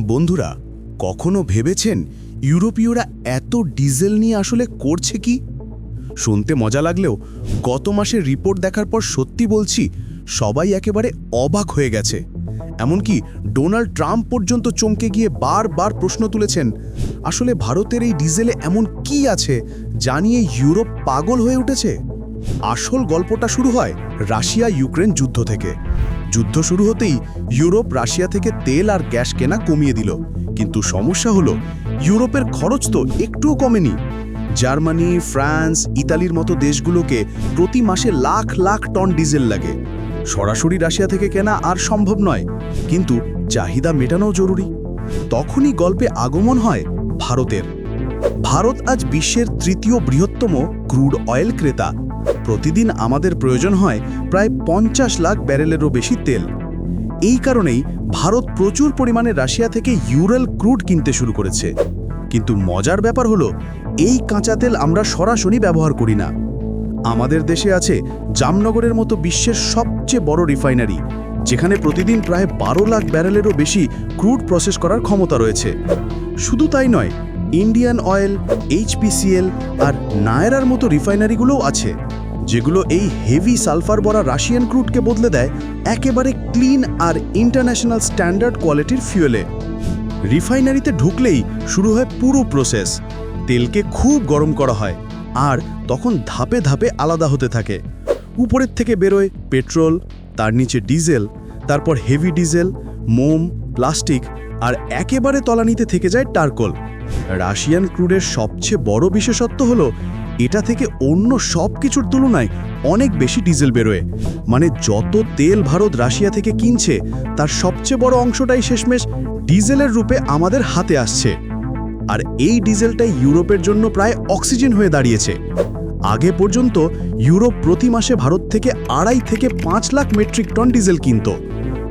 বন্ধুরা, কখনো ভেবেছেন ইউরোপীয়রা এত ডিজেল নিয়ে আসলে করছে কি? শুনতে মজা লাগলেও গত মাসের রিপোর্ট দেখার পর সত্যি বলছি, সবাই একেবারে অবাক হয়ে গেছে। এমনকি ডোনাল্ড ট্রাম্প পর্যন্ত চমকে গিয়ে বারবার প্রশ্ন তুলেছেন, আসলে ভারতের এই ডিজেলে এমন কি আছে জানিয়ে ইউরোপ পাগল হয়ে উঠেছে? আসল গল্পটা শুরু হয় রাশিয়া ইউক্রেন যুদ্ধ থেকে। যুদ্ধ শুরু হতেই ইউরোপ, রাশিয়া থেকে তেল আর গ্যাস কেনা কমিয়ে দিল। কিন্তু সমস্যা হলো, ইউরোপের খরচ তো একটুও কমেনি। জার্মানি, ফ্রান্স, ইতালির মতো দেশগুলোকে প্রতি মাসে লাখ লাখ টন ডিজেল লাগে। সরাসরি রাশিয়া থেকে কেনা আর সম্ভব নয়, কিন্তু চাহিদা মেটানো জরুরি। তখনই গল্পে আগমন হয় ভারতের। ভারত আজ বিশ্বের তৃতীয় বৃহত্তম ক্রুড অয়েল ক্রেতা। প্রতিদিন আমাদের প্রয়োজন হয় প্রায় পঞ্চাশ লাখ ব্যারেলেরও বেশি তেল। এই কারণেই ভারত প্রচুর পরিমাণে রাশিয়া থেকে ইউরেল ক্রুড কিনতে শুরু করেছে। কিন্তু মজার ব্যাপার হলো, এই কাঁচা তেল আমরা সরাসরি ব্যবহার করি না। আমাদের দেশে আছে জামনগরের মতো বিশ্বের সবচেয়ে বড় রিফাইনারি, যেখানে প্রতিদিন প্রায় বারো লাখ ব্যারেলেরও বেশি ক্রুড প্রসেস করার ক্ষমতা রয়েছে। শুধু তাই নয়, ইন্ডিয়ান অয়েল, এইচপিসিএল আর নায়রার মতো রিফাইনারিগুলোও আছে। যেগুলো এই হেভি সালফার ভরা রাশিয়ান ক্রুডকে বদলে দেয় একেবারে ক্লিন আর ইন্টারন্যাশনাল স্ট্যান্ডার্ড কোয়ালিটির ফিউয়েলে রিফাইনারিতে ঢুকলেই শুরু হয় পুরো প্রসেস তেলকে খুব গরম করা হয় আর তখন ধাপে ধাপে আলাদা হতে থাকে। উপরের থেকে বেরোয় পেট্রোল, তার নিচে ডিজেল, তারপর হেভি ডিজেল, মোম, প্লাস্টিক আর একেবারে তলানিতে থেকে যায় টারকোল। রাশিয়ান ক্রুডের সবচেয়ে বড় বিশেষত্ব হলো এটা থেকে অন্য সব কিছুর তুলনায় অনেক বেশি ডিজেল বেরোয়। মানে যত তেল ভারত রাশিয়া থেকে কিনছে, তার সবচেয়ে বড় অংশটাই শেষমেশ ডিজেলের রূপে আমাদের হাতে আসছে। আর এই ডিজেলটাই ইউরোপের জন্য প্রায় অক্সিজেন হয়ে দাঁড়িয়েছে। আগে পর্যন্ত ইউরোপ প্রতি মাসে ভারত থেকে আড়াই থেকে পাঁচ লাখ মেট্রিক টন ডিজেল কিনত।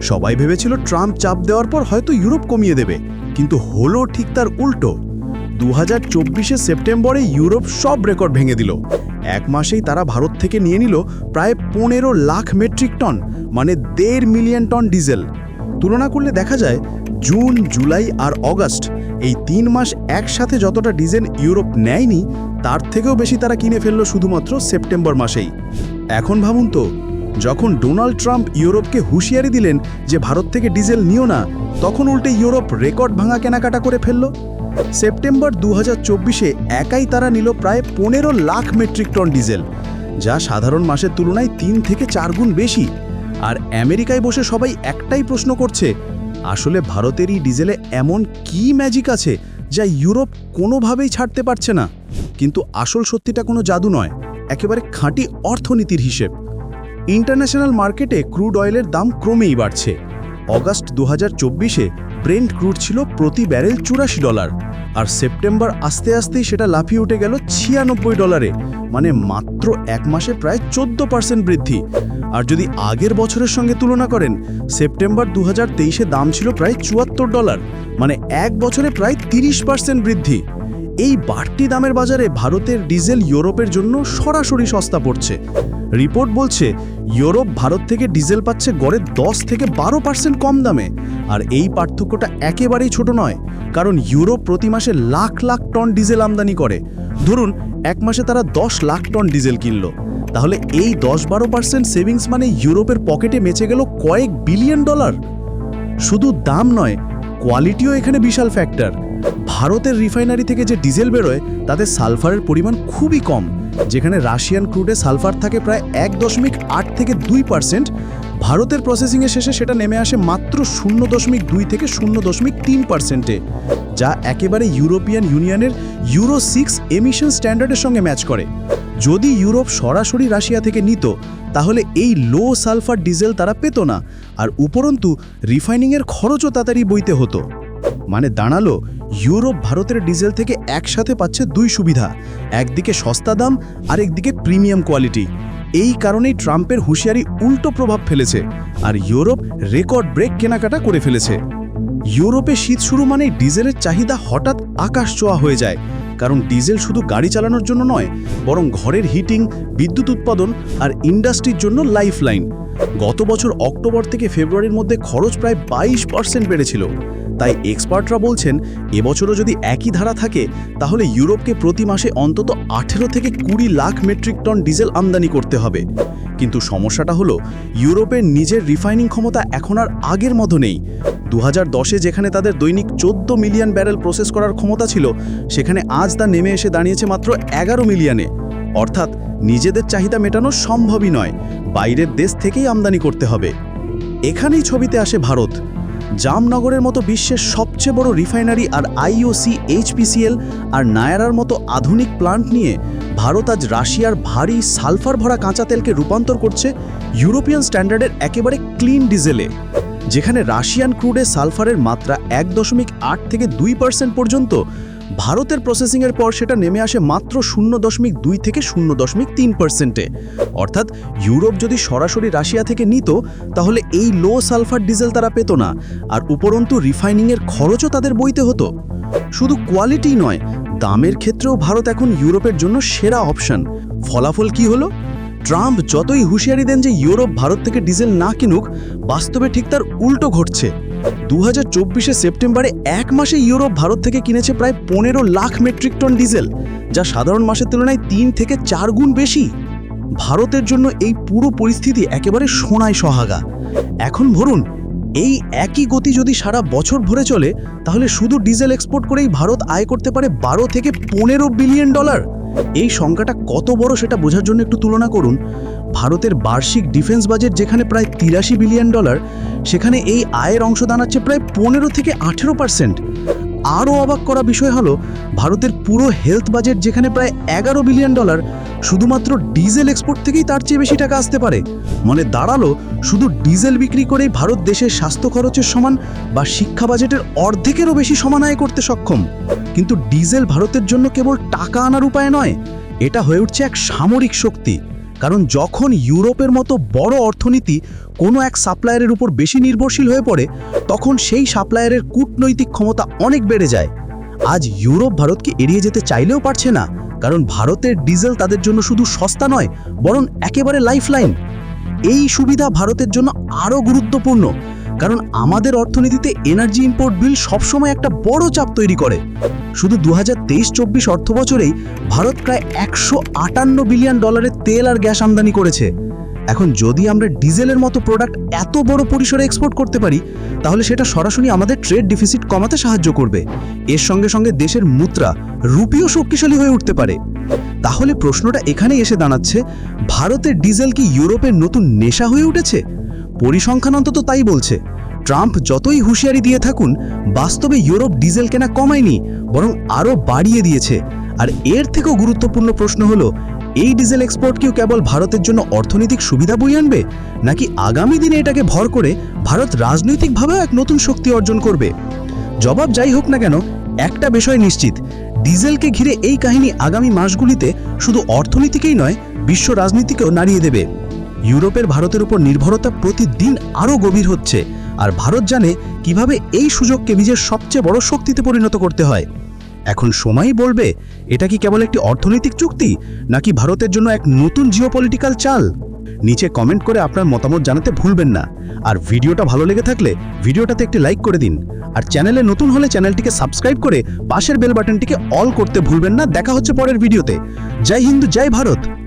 সবাই ভেবেছিল ট্রাম্প চাপ দেওয়ার পর হয়তো ইউরোপ কমিয়ে দেবে, কিন্তু হলো ঠিক তার উল্টো। দু হাজার সেপ্টেম্বরে ইউরোপ সব রেকর্ড ভেঙে দিল। এক মাসেই তারা ভারত থেকে নিয়ে নিল প্রায় পনেরো লাখ মেট্রিক টন মানে দেড় মিলিয়ন টন ডিজেল। তুলনা করলে দেখা যায়, জুন, জুলাই আর অগাস্ট এই তিন মাস একসাথে যতটা ডিজেল ইউরোপ নেয়নি, তার থেকেও বেশি তারা কিনে ফেলল শুধুমাত্র সেপ্টেম্বর মাসেই। এখন ভাবুন তো, যখন ডোনাল্ড ট্রাম্প ইউরোপকে হুঁশিয়ারি দিলেন যে ভারত থেকে ডিজেল নিও না, তখন উল্টে ইউরোপ রেকর্ড ভাঙা কেনাকাটা করে ফেলল। সেপ্টেম্বর দু চব্বিশে একাই তারা নিল প্রায় পনেরো লাখ মেট্রিক টন ডিজেল, যা সাধারণ মাসের তুলনায় তিন থেকে চার গুণ বেশি। আর আমেরিকায় বসে সবাই একটাই প্রশ্ন করছে, আসলে ভারতের এই ডিজেলে এমন কি ম্যাজিক আছে যা ইউরোপ কোনোভাবেই ছাড়তে পারছে না? কিন্তু আসল সত্যিটা কোনো জাদু নয়, একেবারে খাঁটি অর্থনীতির হিসেব। ইন্টারন্যাশনাল মার্কেটে ক্রুড অয়েলের দাম ক্রমেই বাড়ছে। অগাস্ট দু হাজার চব্বিশে ব্রেন্ট ক্রুড ছিল প্রতি ব্যারেল চুরাশি ডলার আর সেপ্টেম্বর আস্তে আস্তেই সেটা লাফিয়ে উঠে গেল ছিয়ানব্বই ডলারে মানে মাত্র এক মাসে প্রায় চোদ্দ পার্সেন্ট বৃদ্ধি। আর যদি আগের বছরের সঙ্গে তুলনা করেন সেপ্টেম্বর দু হাজার দাম ছিল প্রায় চুয়াত্তর ডলার মানে এক বছরে প্রায় তিরিশ পার্সেন্ট বৃদ্ধি। এই বাড়তি দামের বাজারে ভারতের ডিজেল ইউরোপের জন্য সরাসরি সস্তা পড়ছে। রিপোর্ট বলছে, ইউরোপ ভারত থেকে ডিজেল পাচ্ছে গড়ে দশ থেকে বারো পার্সেন্ট কম দামে। আর এই পার্থক্যটা একেবারেই ছোট নয়, কারণ ইউরোপ প্রতি মাসে লাখ লাখ টন ডিজেল আমদানি করে। ধরুন, এক মাসে তারা দশ লাখ টন ডিজেল কিনল। তাহলে এই দশ বারো পার্সেন্ট সেভিংস মানে ইউরোপের পকেটে মেচে গেল কয়েক বিলিয়ন ডলার। শুধু দাম নয়, কোয়ালিটিও এখানে বিশাল ফ্যাক্টর। ভারতের রিফাইনারি থেকে যে ডিজেল বেরোয়, তাতে সালফারের পরিমাণ খুবই কম, যেখানে রাশিয়ান ক্রুডে সালফার থাকে প্রায় এক দশমিক আট থেকে দুই পার্সেন্ট। ভারতের প্রসেসিংয়ের শেষে সেটা নেমে আসে মাত্র শূন্য দশমিক দুই থেকে শূন্য দশমিক তিন পার্সেন্টে, যা একেবারে ইউরোপিয়ান ইউনিয়নের ইউরো সিক্স এমিশন স্ট্যান্ডার্ডের সঙ্গে ম্যাচ করে। যদি ইউরোপ সরাসরি রাশিয়া থেকে নিত, তাহলে এই লো সালফার ডিজেল তারা পেত না, আর উপরন্তু রিফাইনিংয়ের খরচও তাড়াতাড়ি বইতে হতো। মানে দাঁড়াল ইউরোপ ভারতের ডিজেল থেকে একসাথে পাচ্ছে দুই সুবিধা, একদিকে সস্তা দাম আর একদিকে প্রিমিয়াম কোয়ালিটি। এই কারণেই ট্রাম্পের হুঁশিয়ারি উল্টো প্রভাব ফেলেছে আর ইউরোপ রেকর্ড ব্রেক কেনাকাটা করে ফেলেছে। ইউরোপে শীত শুরু মানেই ডিজেলের চাহিদা হঠাৎ আকাশ ছোঁয়া হয়ে যায়, কারণ ডিজেল শুধু গাড়ি চালানোর জন্য নয়, বরং ঘরের হিটিং, বিদ্যুৎ উৎপাদন আর ইন্ডাস্ট্রির জন্য লাইফলাইন। গত বছর অক্টোবর থেকে ফেব্রুয়ারির মধ্যে খরচ প্রায় বাইশ পার্সেন্ট বেড়েছিল। তাই এক্সপার্টরা বলছেন, এবছরও যদি একই ধারা থাকে, তাহলে ইউরোপকে প্রতি মাসে অন্তত আঠেরো থেকে কুড়ি লাখ মেট্রিক টন ডিজেল আমদানি করতে হবে। কিন্তু সমস্যাটা হলো ইউরোপের নিজের রিফাইনিং ক্ষমতা এখন আর আগের মতো নেই। দু হাজার দশে যেখানে তাদের দৈনিক চোদ্দ মিলিয়ন ব্যারেল প্রসেস করার ক্ষমতা ছিল, সেখানে আজ তা নেমে এসে দাঁড়িয়েছে মাত্র এগারো মিলিয়নে। অর্থাৎ নিজেদের চাহিদা মেটানো সম্ভবই নয়, বাইরের দেশ থেকেই আমদানি করতে হবে। এখানেই ছবিতে আসে ভারত। জামনগরের মতো বিশ্বের সবচেয়ে বড় রিফাইনারি আর আইওসি এইচপিসিএল আর নায়ারার মতো আধুনিক প্লান্ট নিয়ে ভারত আজ রাশিয়ার ভারী সালফার ভরা কাঁচা তেলকে রূপান্তর করছে ইউরোপিয়ান স্ট্যান্ডার্ডের একেবারে ক্লিন ডিজেলে, যেখানে রাশিয়ান ক্রুডে সালফারের মাত্রা এক দশমিক আট থেকে দুই পার্সেন্ট পর্যন্ত ভারতের প্রসেসিংয়ের পর সেটা নেমে আসে মাত্র শূন্য দশমিক দুই থেকে শূন্য দশমিক তিন পার্সেন্টে অর্থাৎ ইউরোপ যদি সরাসরি রাশিয়া থেকে নিত, তাহলে এই লো সালফার ডিজেল তারা পেত না, আর উপরন্তু রিফাইনিংয়ের খরচও তাদের বইতে হতো। শুধু কোয়ালিটি নয়, দামের ক্ষেত্রেও ভারত এখন ইউরোপের জন্য সেরা অপশন ফলাফল কি হলো? ট্রাম্প যতই হুঁশিয়ারি দেন যে ইউরোপ ভারত থেকে ডিজেল না কিনুক, বাস্তবে ঠিক তার উল্টো ঘটছে। দু হাজার সেপ্টেম্বরে এক মাসে ইউরোপ ভারত থেকে কিনেছে প্রায় পনেরো লাখ মেট্রিক টন ডিজেল, যা সাধারণ মাসের তুলনায় তিন থেকে চার গুণ বেশি। ভারতের জন্য এই পুরো পরিস্থিতি একেবারে সোনায় সহাগা। এখন ধরুন, এই একই গতি যদি সারা বছর ভরে চলে, তাহলে শুধু ডিজেল এক্সপোর্ট করেই ভারত আয় করতে পারে বারো থেকে পনেরো বিলিয়ন ডলার। এই সংখ্যাটা কত বড় সেটা বোঝার জন্য একটু তুলনা করুন। ভারতের বার্ষিক ডিফেন্স বাজেট যেখানে প্রায় তিরাশি বিলিয়ন ডলার, সেখানে এই আয়ের অংশ দাঁড়াচ্ছে প্রায় পনেরো থেকে আঠেরো পার্সেন্ট। আরও অবাক করা বিষয় হলো, ভারতের পুরো হেলথ বাজেট যেখানে প্রায় এগারো বিলিয়ন ডলার, শুধুমাত্র ডিজেল এক্সপোর্ট থেকেই তার চেয়ে বেশি টাকা আসতে পারে। মানে দাঁড়াল, শুধু ডিজেল বিক্রি করেই ভারত দেশের স্বাস্থ্য খরচের সমান বা শিক্ষা বাজেটের অর্ধেকেরও বেশি সমান আয় করতে সক্ষম। কিন্তু ডিজেল ভারতের জন্য কেবল টাকা আনার উপায় নয়, এটা হয়ে উঠছে এক সামরিক শক্তি। কারণ যখন ইউরোপের মতো বড় অর্থনীতি কোনো এক সাপ্লায়ারের উপর বেশি নির্ভরশীল হয়ে পড়ে, তখন সেই সাপ্লায়ারের কূটনৈতিক ক্ষমতা অনেক বেড়ে যায়। আজ ইউরোপ ভারতকে এড়িয়ে যেতে চাইলেও পারছে না, কারণ ভারতের ডিজেল তাদের জন্য শুধু সস্তা নয়, বরং একেবারে লাইফলাইন। এই সুবিধা ভারতের জন্য আরও গুরুত্বপূর্ণ। কারণ আমাদের অর্থনীতিতে এনার্জি ইম্পোর্ট বিল সবসময় একটা বড় চাপ তৈরি করে। শুধু দু হাজার তেইশ চব্বিশ অর্থ বছরেই ভারত প্রায় একশো আটান্ন বিলিয়ন ডলারের তেল আর গ্যাস আমদানি করেছে। এখন যদি আমরা ডিজেলের মতো প্রোডাক্ট এত বড় পরিসরে এক্সপোর্ট করতে পারি, তাহলে সেটা সরাসরি আমাদের ট্রেড ডিফিসিট কমাতে সাহায্য করবে। এর সঙ্গে সঙ্গে দেশের মুদ্রা রুপিও শক্তিশালী হয়ে উঠতে পারে। তাহলে প্রশ্নটা এখানেই এসে দাঁড়াচ্ছে, ভারতের ডিজেল কি ইউরোপের নতুন নেশা হয়ে উঠেছে? পরিসংখ্যান অন্তত তাই বলছে। ট্রাম্প যতই হুঁশিয়ারি দিয়ে থাকুন, বাস্তবে ইউরোপ ডিজেল কেনা কমায়নি, বরং আরও বাড়িয়ে দিয়েছে। আর এর থেকেও গুরুত্বপূর্ণ প্রশ্ন হলো, এই ডিজেল এক্সপোর্ট কিও কেবল ভারতের জন্য অর্থনৈতিক সুবিধা বই আনবে, নাকি আগামী দিনে এটাকে ভর করে ভারত রাজনৈতিকভাবেও এক নতুন শক্তি অর্জন করবে? জবাব যাই হোক না কেন, একটা বিষয় নিশ্চিত, ডিজেলকে ঘিরে এই কাহিনী আগামী মাসগুলিতে শুধু অর্থনীতিকেই নয়, বিশ্ব রাজনীতিকেও নাড়িয়ে দেবে। ইউরোপের ভারতের উপর নির্ভরতা প্রতিদিন আরও গভীর হচ্ছে। আর ভারত জানে কীভাবে এই সুযোগকে নিজের সবচেয়ে বড় শক্তিতে পরিণত করতে হয়। এখন সময়ই বলবে, এটা কি কেবল একটি অর্থনৈতিক চুক্তি, নাকি ভারতের জন্য এক নতুন জিওপলিটিক্যাল চাল? নিচে কমেন্ট করে আপনার মতামত জানাতে ভুলবেন না। আর ভিডিওটা ভালো লেগে থাকলে ভিডিওটাতে একটি লাইক করে দিন। আর চ্যানেলে নতুন হলে চ্যানেলটিকে সাবস্ক্রাইব করে পাশের বেল বাটনটিকে অল করতে ভুলবেন না। দেখা হচ্ছে পরের ভিডিওতে। জয় হিন্দু, জয় ভারত!